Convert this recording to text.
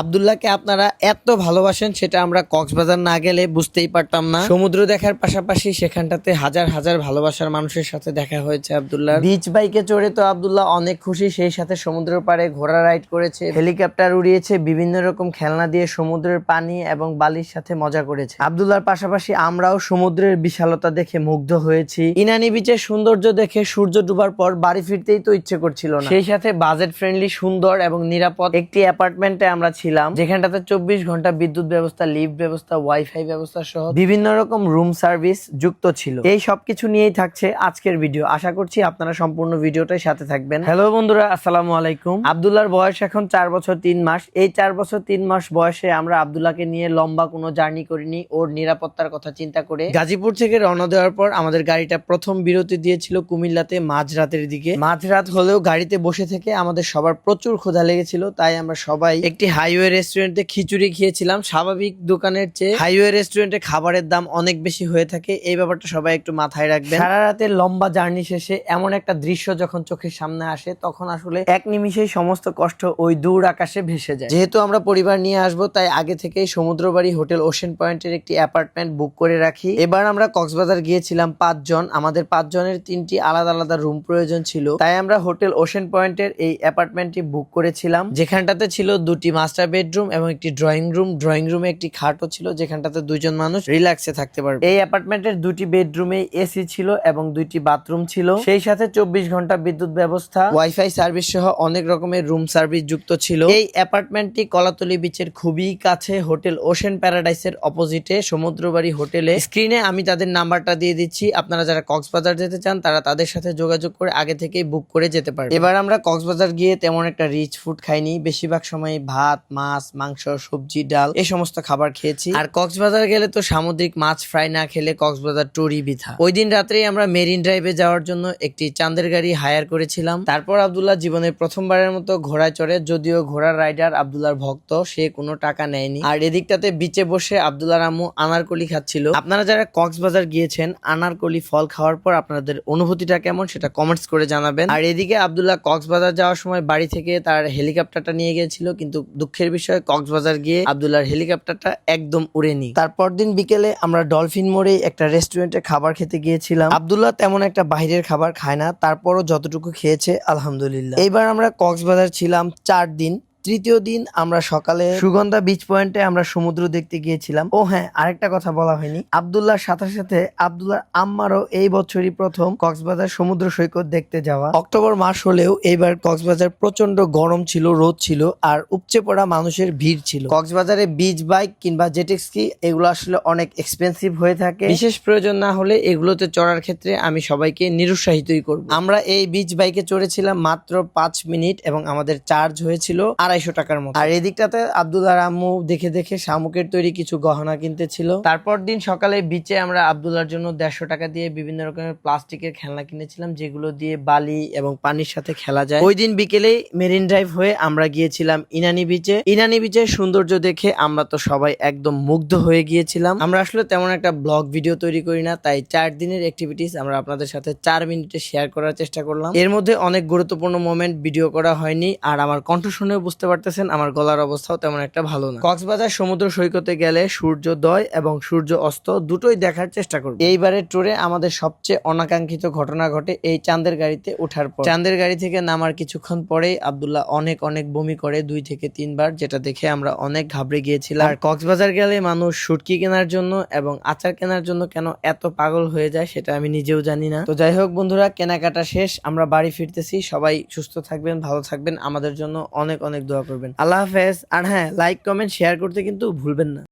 আবদুল্লাহকে আপনারা এত ভালোবাসেন সেটা আমরা কক্সবাজার না গেলে বুঝতেই পারতাম না। সমুদ্র দেখার পাশাপাশি সেখানটাতে হাজার হাজার ভালোবাসার মানুষের সাথে দেখা হয়েছে আবদুল্লাহ বিচ বাইকে চড়ে তো আবদুল্লাহ অনেক খুশি সেই সাথে সমুদ্রের পাড়ে ঘোড়া রাইড করেছে হেলিকপ্টার উড়িয়েছে বিভিন্ন রকম খেলনা দিয়ে সমুদ্রের পানি এবং বালির সাথে মজা করেছে। আবদুল্লাহর পাশাপাশি আমরাও সমুদ্রের বিশালতা দেখে মুগ্ধ হয়েছি। ইনানি বিচের সৌন্দর্য দেখে সূর্য ডুবার পর বাড়ি ফিরতেই তো ইচ্ছে করছিল না। সেই সাথে বাজেট ফ্রেন্ডলি সুন্দর এবং নিরাপদ একটি অ্যাপার্টমেন্টে আমরা ছিলাম। যেখানটাতে চব্বিশ ঘণ্টা বিদ্যুৎ ব্যবস্থা লিফট ব্যবস্থা ওয়াইফাই ব্যবস্থা সহ বিভিন্ন রকম রুম সার্ভিস যুক্ত ছিল। এই সবকিছু নিয়েই থাকছে আজকের ভিডিও আশা করছি আপনারা সম্পূর্ণ ভিডিওটাই সাথে থাকবেন। হ্যালো বন্ধুরা, আসসালামু আলাইকুম। আবদুল্লাহর বয়স এখন চার বছর তিন মাস। এই চার বছর তিন মাস বয়সে আমরা আবদুল্লাহকে নিয়ে লম্বা কোনো জার্নি করিনি। ওর নিরাপত্তার কথা চিন্তা করে গাজীপুর থেকে রওনা দেওয়ার পর আমাদের গাড়িটা প্রথম বিরতি দিয়েছিল কুমিল্লাতে মাঝরাতের দিকে। মাঝরাত হলেও গাড়িতে বসে থেকে আমাদের সবার প্রচুর ক্ষুধা লেগেছিল, তাই আমরা সবাই একটি হাইওয়ে রেস্টুরেন্টে খিচুড়ি খেয়েছিলাম। স্বাভাবিক দোকানের চেয়ে হাইওয়ে রেস্টুরেন্টে খাবারের দাম অনেক বেশি হয়ে থাকে। এই ব্যাপারটা সবাই একটু মাথায় রাখবেন। সারা রাতের লম্বা জার্নি শেষে এমন একটা দৃশ্য যখন চোখের সামনে আসে তখন আসলে এক নিমিষেই সমস্ত কষ্ট ওই দূর আকাশে ভেসে যায়। যেহেতু আমরা পরিবার নিয়ে আসব তাই আগে থেকেই সমুদ্রবাড়ি হোটেল ওশেন পয়েন্টের একটি অ্যাপার্টমেন্ট বুক করে রাখি। এবার আমরা কক্সবাজার গিয়েছিলাম পাঁচজন। আমাদের পাঁচজনের তিনটি আলাদা আলাদা রুম প্রয়োজন ছিল। তাই আমরা হোটেল ওশেন পয়েন্টের এই অ্যাপার্টমেন্টটি বুক করেছিলাম। যেখানটাতে ছিল দুটি মাস্টার বেডরুম এবং একটি ড্রয়িং রুম ড্রয়িং রুমে একটি খাটও ছিল যেখানটাতে দুইজন মানুষ রিল্যাক্সে থাকতে পারবে। এই অ্যাপার্টমেন্টের দুটি বেডরুমে এসি ছিল এবং দুইটি বাথরুম ছিল। সেই সাথে চব্বিশ ঘণ্টা বিদ্যুৎ ব্যবস্থা। ওয়াইফাই সার্ভিস সহ অনেক রকমের রুম সার্ভিস যুক্ত ছিল। এই অ্যাপার্টমেন্টটি কলাতলি বিচের খুবই কাছে হোটেল ওশেন প্যারাডাইসের অপোজিটে সমুদ্রবাড়ি হোটেলে স্ক্রিনে আমি তাদের নাম্বারটা দিয়ে দিচ্ছি। আপনারা যারা কক্সবাজার যেতে চান তারা তাদের সাথে যোগাযোগ করে আগে থেকেই বুক করে যেতে পারে এবার আমরা কক্সবাজার গিয়ে তেমন একটা রিচ ফুড খাইনি। বেশিরভাগ সময় ভাত মাছ, মাংস, সবজি, ডাল, এই সমস্ত খাবার খেয়েছি। আর কক্সবাজার গেলে তো সামুদ্রিক মাছ ফ্রাই না খেলে কক্সবাজার টুরি বিথা। ওই দিন রাত্রেই আমরা মেরিন ড্রাইভে যাওয়ার জন্য একটি চাঁদের গাড়ি হায়ার করেছিলাম। তারপর আব্দুল্লাহ জীবনের প্রথমবারের মতো ঘোড়ায় চড়ে, যদিও ঘোড়ার রাইডার আব্দুল্লাহর ভক্ত, সে কোনো টাকা নেয়নি। আর এদিকটাতে বিচে বসে আব্দুল্লাহর আম্মু আনারকলি খাচ্ছিল। আপনারা যারা কক্সবাজার গিয়েছেন, আনারকলি ফল খাওয়ার পর আপনাদের অনুভূতিটা কেমন সেটা কমেন্টস করে জানাবেন। আর এদিকে আব্দুল্লাহ কক্সবাজার যাওয়ার সময় বাড়ি থেকে তার হেলিকপ্টারটা নিয়ে গিয়েছিল, কিন্তু দুঃখের বিষয়, কক্সবাজার গিয়ে আবদুল্লার হেলিকপ্টারটা একদম উড়েনি তারপর দিন বিকেলে আমরা ডলফিন মোড়ে একটা রেস্টুরেন্টে খাবার খেতে গিয়েছিলাম। আবদুল্লাহ তেমন একটা বাইরের খাবার খায় না, তারপরও যতটুকু খেয়েছে, আলহামদুলিল্লাহ। এইবার আমরা কক্সবাজার ছিলাম চার দিন। তৃতীয় দিন আমরা সকালে সুগন্ধা বিচ পয়েন্টে আমরা সমুদ্র দেখতে গিয়েছিলাম। ও হ্যাঁ আরেকটা কথা বলা হয়নি। আবদুল্লাহর সাথে সাথে আবদুল্লাহর আম্মারও এই বছরই প্রথম কক্সবাজার সমুদ্র সৈকত দেখতে যাওয়া। অক্টোবর মাস হলেও এইবার কক্সবাজার প্রচণ্ড গরম ছিল, রোদ ছিল, আর উপচে পড়া মানুষের ভিড় ছিল। কক্সবাজারে বিচ বাইক কিংবা জেটেক্সকি এগুলো আসলে অনেক এক্সপেন্সিভ হয়ে থাকে। বিশেষ প্রয়োজন না হলে এগুলোতে চড়ার ক্ষেত্রে আমি সবাইকে নিরুৎসাহিতই করব। আমরা এই বিচ বাইকে চড়েছিলাম মাত্র পাঁচ মিনিট এবং আমাদের চার্জ হয়েছিল আড়াইশো টাকার মতো। আর এদিকটাতে আব্দুল্লাহ আম্মু দেখে দেখে শামুকের তৈরি কিছু গহনা কিনতে ছিল তারপর দিন সকালে বিচে আমরা আব্দুল্লাহর জন্য দেড়শো টাকা দিয়ে বিভিন্ন রকমের প্লাস্টিকের খেলনা কিনেছিলাম যেগুলো দিয়ে বালি এবং পানির সাথে খেলা যায়। ওই দিন বিকেলে মেরিন ড্রাইভ হয়ে আমরা গিয়েছিলাম ইনানি বিচে ইনানি বিচের সৌন্দর্য দেখে আমরা তো সবাই একদম মুগ্ধ হয়ে গিয়েছিলাম। আমরা আসলে তেমন একটা ব্লগ ভিডিও তৈরি করি না তাই চার দিনের অ্যাক্টিভিটিস আমরা আপনাদের সাথে চার মিনিটে শেয়ার করার চেষ্টা করলাম। এর মধ্যে অনেক গুরুত্বপূর্ণ মোমেন্ট ভিডিও করা হয়নি আর আমার কণ্ঠ শুনেও বুঝতে পারতেছেন, আমার গলার অবস্থাও তেমন একটা ভালো না। কক্সবাজার সমুদ্র সৈকতে গেলে সূর্যোদয় এবং সূর্য অস্ত দুটোই দেখার চেষ্টা করব। এইবারের ট্যুরে আমাদের সবচেয়ে অনাকাঙ্ক্ষিত ঘটনা ঘটে এই চাঁদের গাড়িতে ওঠার পর। চাঁদের গাড়ি থেকে নামার কিছুক্ষণ পরেই আব্দুল্লাহ অনেক অনেক বমি করে দুই থেকে তিনবার, যেটা দেখে আমরা অনেক ঘাবড়ে গিয়েছিলাম। আর কক্সবাজার গেলে মানুষ শুটকি কেনার জন্য এবং আচার কেনার জন্য কেন এত পাগল হয়ে যায় সেটা আমি নিজেও জানি না। তো যাই হোক বন্ধুরা, কেনাকাটা শেষ, আমরা বাড়ি ফিরতেছি। সবাই সুস্থ থাকবেন, ভালো থাকবেন। আমাদের জন্য অনেক অনেক দোয়া করবেন। আল্লাহ হাফেজ। আর হ্যাঁ লাইক কমেন্ট শেয়ার করতে কিন্তু ভুলবেন না।